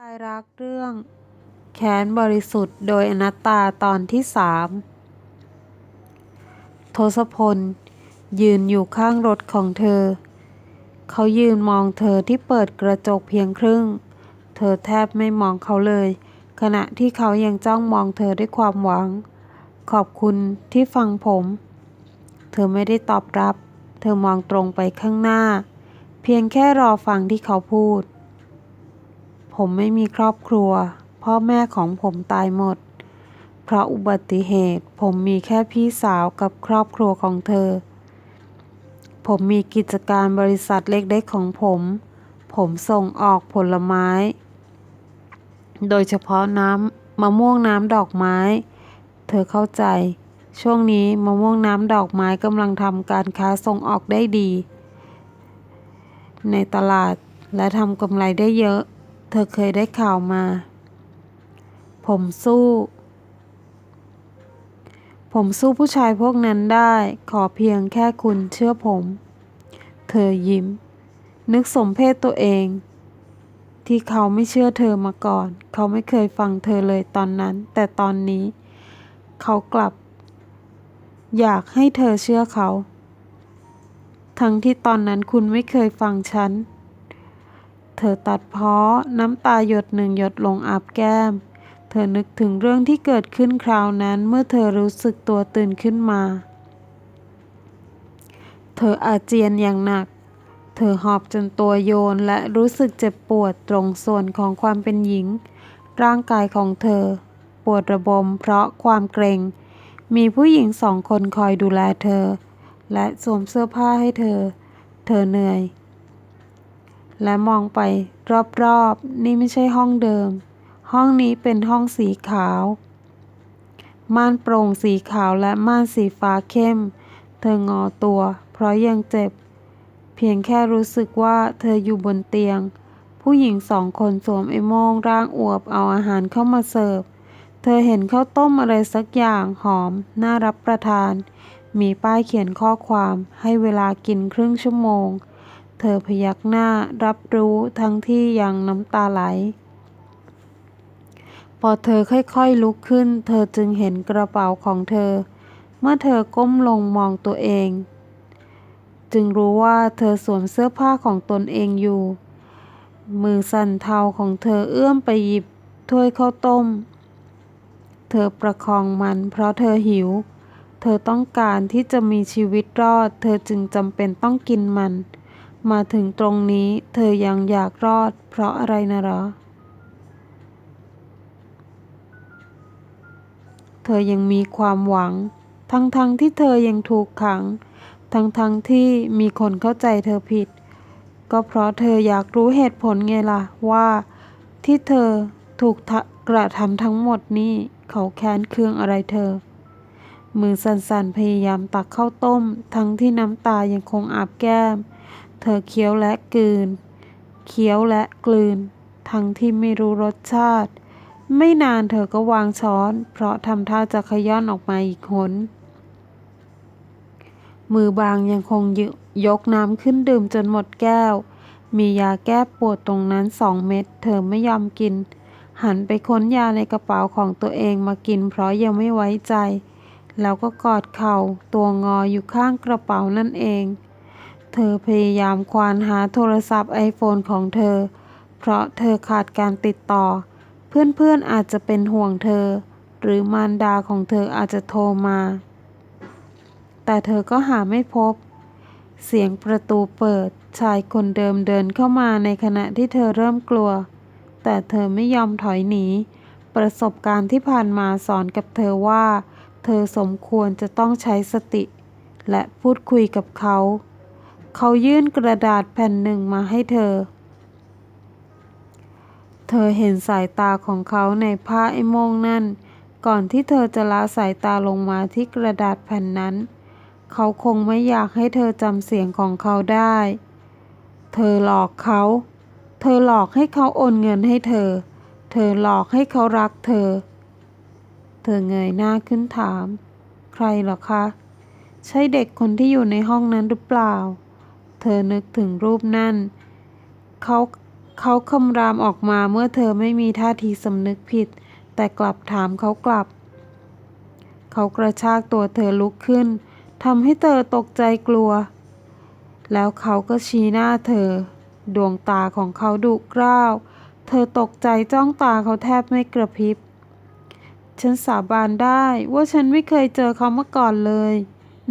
ชายรักเรื่องแค้นบริสุทธิ์โดยอนัตตาตอนที่สามทศพล ยืนอยู่ข้างรถของเธอ เขายืนมองเธอที่เปิดกระจกเพียงครึ่ง เธอแทบไม่มองเขาเลย ขณะที่เขายังจ้องมองเธอด้วยความหวัง ขอบคุณที่ฟังผม เธอไม่ได้ตอบรับ เธอมองตรงไปข้างหน้า เพียงแค่รอฟังที่เขาพูด ผมไม่มีครอบครัว พ่อแม่ของผมตายหมด เพราะอุบัติเหตุ ผมมีแค่พี่สาวกับครอบครัวของเธอ ผมมีกิจการบริษัทเล็กๆของผม ผมส่งออกผลไม้ โดยเฉพาะน้ำมะม่วงน้ำดอกไม้ เธอเข้าใจ ช่วงนี้มะม่วงน้ำดอกไม้กำลังทำการค้าส่งออกได้ดี ในตลาดและทำกำไรได้เยอะ ธอเคยได้ข่าวมา ผมสู้ ผมสู้ผู้ชายพวกนั้นได้ ขอเพียงแค่คุณเชื่อผม เธอยิ้ม นึกสมเพศตัวเอง ที่เขาไม่เชื่อเธอมาก่อน เขาไม่เคยฟังเธอเลยตอนนั้น แต่ตอนนี้ เขากลับ อยากให้เธอเชื่อเขา ทั้งที่ตอนนั้นคุณไม่เคยฟังฉัน อตัดเพ้อน้ำตาหยดหนึ่งหยดลงอาบแก้ม เธอนึกถึงเรื่องที่เกิดขึ้นคราวนั้นเมื่อเธอรู้สึกตัวตื่นขึ้นมา เธออาเจียนอย่างหนัก เธอหอบจนตัวโยนและรู้สึกเจ็บปวดตรงส่วนของความเป็นหญิง ร่างกายของเธอ ปวดระบมเพราะความเกรง มีผู้หญิงสองคนคอยดูแลเธอ และสวมเสื้อผ้าให้เธอ เธอเหนื่อย และมองไปรอบๆ นี่ไม่ใช่ห้องเดิม ห้องนี้เป็นห้องสีขาว ม่านโปร่งสีขาวและม่านสีฟ้าเข้ม เธองอตัว เพราะยังเจ็บ เพียงแค่รู้สึกว่าเธออยู่บนเตียง ผู้หญิงสองคนสวมไอ้โม่งร่างอวบเอาอาหารเข้ามาเสิร์ฟ เธอเห็นข้าวต้มอะไรสักอย่างหอม น่ารับประทาน มีป้ายเขียนข้อความให้เวลากินครึ่งชั่วโมง เธอพยักหน้ารับรู้ทั้งที่ยังน้ำตาไหล พอเธอค่อยๆลุกขึ้น เธอจึงเห็นกระเป๋าของเธอ เมื่อเธอก้มลงมองตัวเอง จึงรู้ว่าเธอสวมเสื้อผ้าของตนเองอยู่ มือสั่นเทาของเธอเอื้อมไปหยิบถ้วยข้าวต้ม เธอประคองมันเพราะเธอหิว เธอต้องการที่จะมีชีวิตรอด เธอจึงจำเป็นต้องกินมัน มาถึงตรงนี้เธอยังอยากรอดเพราะอะไรนะหรอ เธอยังมีความหวัง ทั้งๆทที่เธอยังถูกขัง ทั้งๆทที่มีคนเข้าใจเธอผิด ก็เพราะเธออยากรู้เหตุผลไงล่ะว่า ที่เธอถูกกระทำทั้งหมดนี่เขาแค้นเคืองอะไรเธอ มือสั่นๆพยายามตักข้าวต้ม ทั้งที่น้ำตายังคงอาบแก้ม เธอเคี้ยวและกลืน เคี้ยวและกลืน ทั้งที่ไม่รู้รสชาติ ไม่นานเธอก็วางช้อน เพราะทำท่าจะขย้อนออกมาอีกหน มือบางยังคงยกน้ำขึ้นดื่มจนหมดแก้ว มียาแก้ปวดตรงนั้นสองเม็ด เธอไม่ยอมกิน หันไปค้นยาในกระเป๋าของตัวเองมากิน เพราะยังไม่ไว้ใจ แล้วก็กอดเข่าตัวงออยู่ข้างกระเป๋านั่นเอง เธอพยายามควานหาโทรศัพท์ไอโฟนของเธอ เพราะเธอขาดการติดต่อ เพื่อนๆอาจจะเป็นห่วงเธอ หรือมารดาของเธออาจจะโทรมา แต่เธอก็หาไม่พบ เสียงประตูเปิด ชายคนเดิมเดินเข้ามาในขณะที่เธอเริ่มกลัว แต่เธอไม่ยอมถอยหนี ประสบการณ์ที่ผ่านมาสอนกับเธอว่า เธอสมควรจะต้องใช้สติ และพูดคุยกับเขา เขายื่นกระดาษแผ่นหนึ่งมาให้เธอ เธอเห็นสายตาของเขาในผ้าไอ้โมงนั่น ก่อนที่เธอจะละสายตาลงมาที่กระดาษแผ่นนั้น เขาคงไม่อยากให้เธอจำเสียงของเขาได้ เธอหลอกเขา เธอหลอกให้เขาโอนเงินให้เธอ เธอหลอกให้เขารักเธอ เธอเงยหน้าขึ้นถาม ใครหรอคะใช่เด็กคนที่อยู่ในห้องนั้นหรือเปล่า เธอนึกถึงรูปนั่น เขาเขาคำรามออกมาเมื่อเธอไม่มีท่าทีสำนึกผิด แต่กลับถามเขากลับ เขากระชากตัวเธอลุกขึ้นทำให้เธอตกใจกลัว แล้วเขาก็ชี้หน้าเธอ ดวงตาของเขาดุกร้าว เธอตกใจจ้องตาเขาแทบไม่กระพริบ ฉันสาบานได้ว่าฉันไม่เคยเจอเขามาก่อนเลย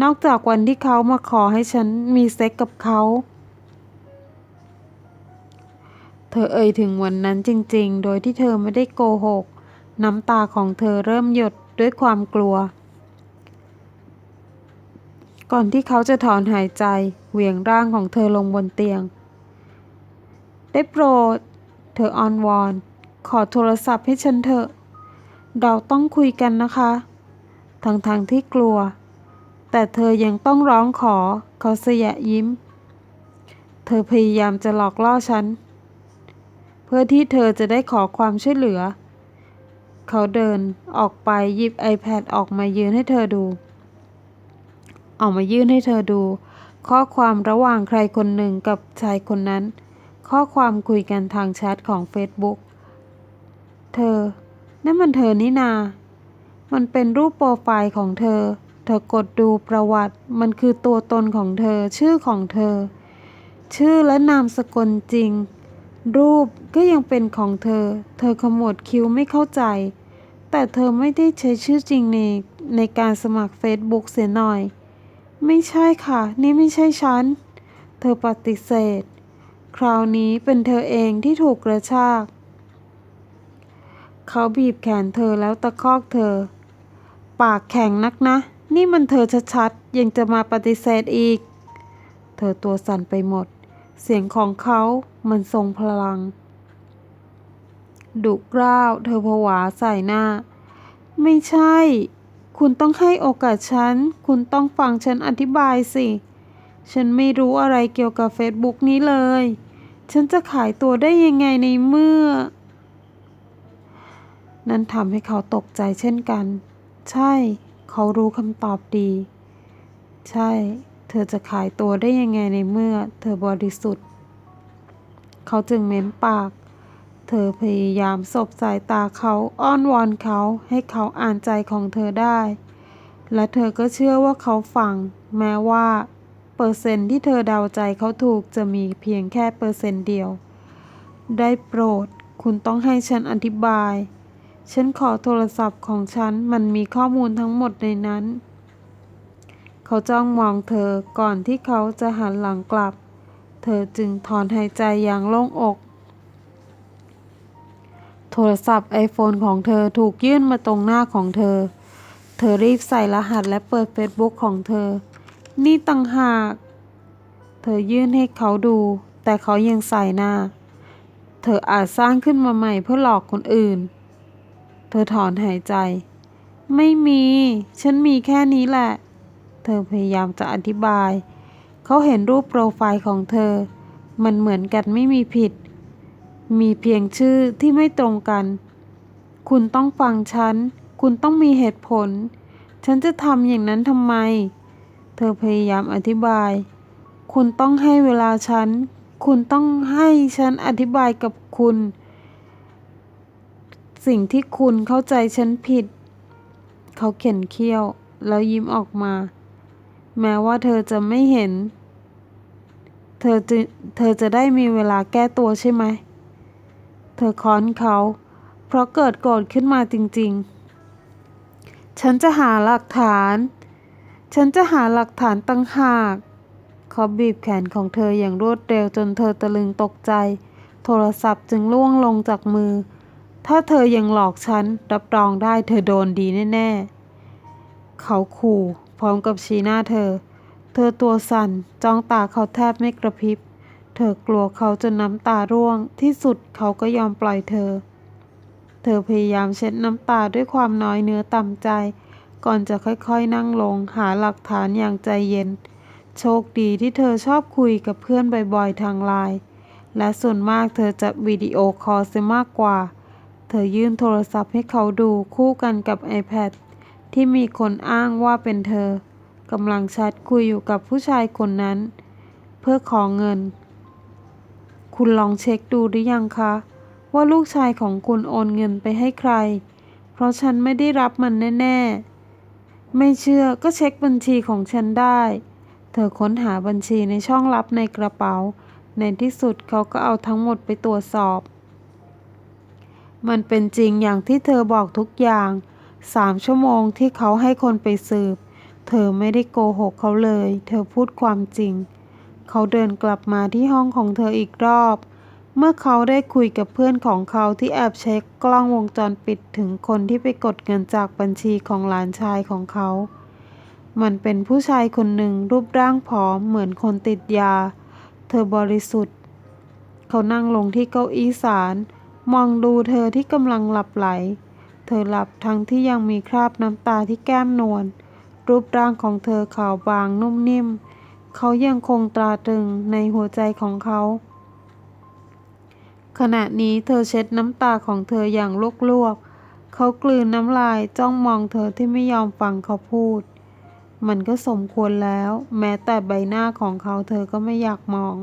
นอกจากวันที่เขามาขอให้ฉันมีเซ็กกับเขา เธอเอ่ยถึงวันนั้นจริงๆ โดยที่เธอไม่ได้โกหก น้ำตาของเธอเริ่มหยดด้วยความกลัว ก่อนที่เขาจะถอนหายใจ เหวี่ยงร่างของเธอลงบนเตียง ได้โปรด เธออ้อนวอน ขอโทรศัพท์ให้ฉันเถอะ เราต้องคุยกันนะคะ ทั้งๆทที่กลัว แต่เธอยังต้องร้องขอเขาเสยะยิ้ม เธอพยายามจะหลอกล่อฉัน เพื่อที่เธอจะได้ขอความช่วยเหลือ เขาเดินออกไปหยิบ iPad ออกมายืนให้เธอดู ออกมายื่นให้เธอดู ข้อความระหว่างใครคนหนึ่งกับชายคนนั้น ข้อความคุยกันทางแชทของ Facebook เธอ นั่นมันเธอนี่นา มันเป็นรูปโปรไฟล์ของเธอ เธอกดดูประวัติ มันคือตัวตนของเธอ ชื่อของเธอ ชื่อและนามสกุลจริง รูปก็ยังเป็นของเธอ เธอขมวดคิ้วไม่เข้าใจ แต่เธอไม่ได้ใช้ชื่อจริงในในการสมัคร Facebook เสียหน่อย ไม่ใช่ค่ะ นี่ไม่ใช่ฉัน เธอปฏิเสธ คราวนี้เป็นเธอเองที่ถูกกระชาก เขาบีบแขนเธอแล้วตะคอกเธอ ปากแข็งนักนะ นี่มันเธอชัดๆ ยังจะมาปฏิเสธอีก เธอตัวสั่นไปหมด เสียงของเขามันทรงพลัง ดุกร้าว เธอผวาใส่หน้า ไม่ใช่ คุณต้องให้โอกาสฉัน คุณต้องฟังฉันอธิบายสิ ฉันไม่รู้อะไรเกี่ยวกับเฟซบุ๊กนี้เลย ฉันจะขายตัวได้ยังไงในเมื่อ นั่นทำให้เขาตกใจเช่นกัน ใช่ เขารู้คำตอบดี ใช่ เธอจะขายตัวได้ยังไงในเมื่อ เธอบริสุทธิ์ เขาจึงเม้มปาก เธอพยายามสบสายตาเขาอ้อนวอนเขาให้เขาอ่านใจของเธอได้ และเธอก็เชื่อว่าเขาฟัง แม้ว่าเปอร์เซ็นต์ที่เธอเดาใจเขาถูกจะมีเพียงแค่เปอร์เซ็นต์เดียว ได้โปรดคุณต้องให้ฉันอธิบาย ฉันขอโทรศัพท์ของฉันมันมีข้อมูลทั้งหมดในนั้น เขาจ้องมองเธอก่อนที่เขาจะหันหลังกลับ เธอจึงถอนหายใจอย่างโล่งอก โทรศัพท์ไอโฟนของเธอถูกยื่นมาตรงหน้าของเธอ เธอรีบใส่รหัสและเปิดเฟซบุ๊กของเธอ นี่ต่างหาก เธอยื่นให้เขาดู แต่เขายังใส่หน้า เธออาจสร้างขึ้นมาใหม่เพื่อหลอกคนอื่น เธอถอนหายใจ ไม่มี ฉันมีแค่นี้แหละ เธอพยายามจะอธิบาย เขาเห็นรูปโปรไฟล์ของเธอ มันเหมือนกันไม่มีผิด มีเพียงชื่อที่ไม่ตรงกัน คุณต้องฟังฉัน คุณต้องมีเหตุผล ฉันจะทำอย่างนั้นทำไม เธอพยายามอธิบาย คุณต้องให้เวลาฉัน คุณต้องให้ฉันอธิบายกับคุณ สิ่งที่คุณเข้าใจฉันผิด เขาเข็นเคี้ยว แล้วยิ้มออกมา แม้ว่าเธอจะไม่เห็น เธอจะเธอจะได้มีเวลาแก้ตัวใช่ไหม เธอค้อนเขา เพราะเกิดโกรธขึ้นมาจริง ๆ ฉันจะหาหลักฐาน ฉันจะหาหลักฐานตั้งหากเขาบีบแขนของเธออย่างรวดเร็วจนเธอตะลึงตกใจ โทรศัพท์จึงล่วงลงจากมือ ถ้าเธอยังหลอกฉัน รับรองได้เธอโดนดีแน่ ๆ เขาขู่พร้อมกับชี้หน้าเธอ เธอตัวสั่นจ้องตาเขาแทบไม่กระพริบ เธอกลัวเขาจนน้ำตาร่วง ที่สุดเขาก็ยอมปล่อยเธอ เธอพยายามเช็ดน้ำตาด้วยความน้อยเนื้อต่ำใจ ก่อนจะค่อยๆนั่งลงหาหลักฐานอย่างใจเย็น โชคดีที่เธอชอบคุยกับเพื่อนบ่อยๆทางไลน์ และส่วนมากเธอจะวิดีโอคอลเสียมากกว่า เธอยื่นโทรศัพท์ให้เขาดูคู่กันกับ iPad ที่มีคนอ้างว่าเป็นเธอกำลังแชทคุยอยู่กับผู้ชายคนนั้น เพื่อขอเงิน คุณลองเช็คดูหรือยังคะ ว่าลูกชายของคุณโอนเงินไปให้ใคร เพราะฉันไม่ได้รับมันแน่ ๆ ไม่เชื่อก็เช็คบัญชีของฉันได้ เธอค้นหาบัญชีในช่องลับในกระเป๋า ในที่สุดเขาก็เอาทั้งหมดไปตรวจสอบ มันเป็นจริงอย่างที่เธอบอกทุกอย่างสามชั่วโมงที่เขาให้คนไปสืบ เธอไม่ได้โกหกเขาเลย เธอพูดความจริง เขาเดินกลับมาที่ห้องของเธออีกรอบ เมื่อเขาได้คุยกับเพื่อนของเขาที่แอบเช็คกล้องวงจรปิดถึงคนที่ไปกดเงินจากบัญชีของหลานชายของเขา มันเป็นผู้ชายคนหนึ่งรูปร่างผอมเหมือนคนติดยา เธอบริสุทธิ์ เขานั่งลงที่เก้าอี้ศาล มองดูเธอที่กำลังหลับไหล เธอหลับทั้งที่ยังมีคราบน้ำตาที่แก้มนวล รูปร่างของเธอขาวบางนุ่มนิ่ม เขายังคงตราตรึงในหัวใจของเขา ขณะนี้เธอเช็ดน้ำตาของเธออย่างลวกๆ เขากลืนน้ำลายจ้องมองเธอที่ไม่ยอมฟังเขาพูด มันก็สมควรแล้ว แม้แต่ใบหน้าของเขาเธอก็ไม่อยากมอง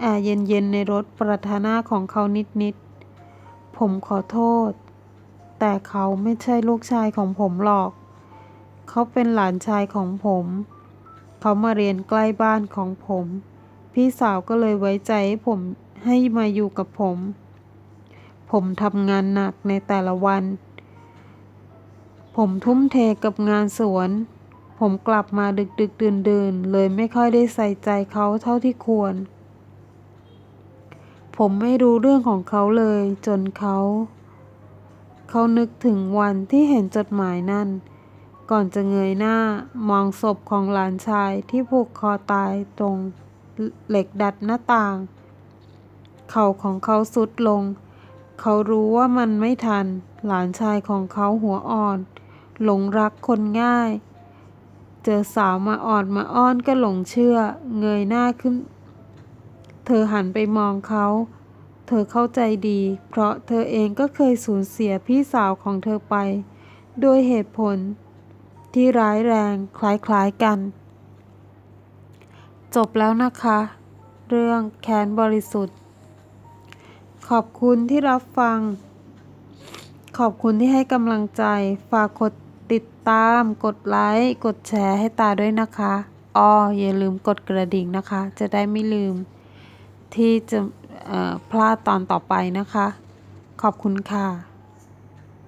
แอร์เย็นๆในรถประทาหน้าของเขานิดๆ ผมขอโทษ แต่เขาไม่ใช่ลูกชายของผมหรอก เขาเป็นหลานชายของผม เขามาเรียนใกล้บ้านของผม พี่สาวก็เลยไว้ใจให้ผมให้มาอยู่กับผม ผมทำงานหนักในแต่ละวัน ผมทุ่มเทกับงานสวนผมกลับมาดึกดึกดื่นดื่นๆเลยไม่ค่อยได้ใส่ใจเขาเท่าที่ควร ผมไม่รู้เรื่องของเขาเลย จนเขา เขานึกถึงวันที่เห็นจดหมายนั่น ก่อนจะเงยหน้ามองศพของหลานชายที่ผูกคอตายตรงเหล็กดัดหน้าต่าง เข่าของเขาสุดลง เขารู้ว่ามันไม่ทัน หลานชายของเขาหัวอ่อน หลงรักคนง่าย เจอสาวมาอ่อนมาอ้อนก็หลงเชื่อ เงยหน้าขึ้น ธอหันไปมองเขา เธอเข้าใจดี เพราะเธอเองก็เคยสูญเสียพี่สาวของเธอไป โดยเหตุผล ที่ร้ายแรงคล้ายๆกัน จบแล้วนะคะ เรื่องแค้นบริสุทธิ์ ขอบคุณที่รับฟัง ขอบคุณที่ให้กำลังใจ ฝากกดติดตาม กดไลค์ กดแชร์ให้ตาด้วยนะคะอ้ออย่าลืมกดกระดิ่งนะคะ จะได้ไม่ลืม ที่จะพลาดตอนต่อไปนะคะ ขอบคุณค่ะ